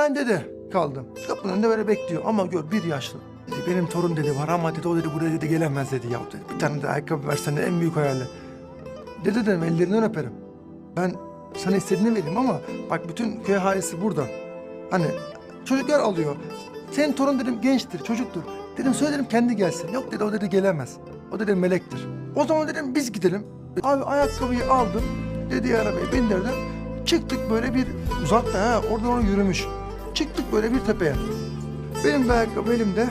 tane dede kaldı. Kapının önünde böyle bekliyor ama gör bir yaşlı. Dedi, benim torun dedi var ama dedi o dedi buraya dedi gelemez dedi ya dedi. Bir tane de ayakkabı versen de en büyük hayali. Dede dedim ellerinden öperim. Ben sana istediğini vereyim ama bak bütün köy ahalisi burada. Hani çocuklar alıyor. Senin torun dedim gençtir, çocuktur. Dedim söyle dedim kendi gelsin. Yok dedi o dedi gelemez. O dedi melektir. O zaman dedim biz gidelim. Abi ayakkabıyı aldım. Dediği arabaya bindirdim. Çıktık böyle bir uzakta ha oradan oraya yürümüş. Çıktık böyle bir tepeye. Benim de ayakkabı elimde.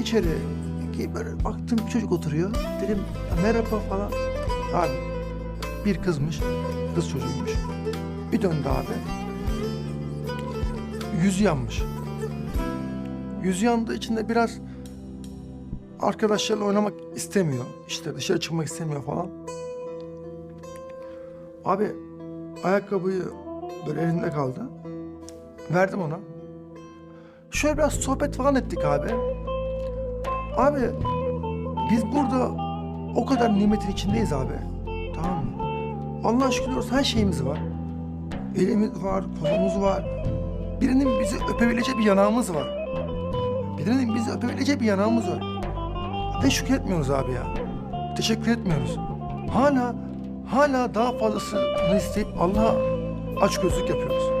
İçeri ki böyle baktım bir çocuk oturuyor. Dedim merhaba falan. Abi bir kızmış. Kız çocuğuymuş. Bir döndü abi. Yüzü yanmış. Yüzü yandığı için de biraz arkadaşlarıyla oynamak istemiyor. İşte dışarı çıkmak istemiyor falan. Abi ayakkabıyı böyle elinde kaldı. Verdim ona. Şöyle biraz sohbet falan ettik abi. Abi biz burada o kadar nimetin içindeyiz abi. Tamam mı? Allah'a şükür olsun her şeyimiz var. Elimiz var, kolumuz var. Birinin bizi öpebileceği bir yanağımız var. Birinin bizi öpebileceği bir yanağımız var. Ve şükretmiyoruz abi ya. Teşekkür etmiyoruz. Hala, hala daha fazlasını isteyip Allah'a açgözlük yapıyoruz.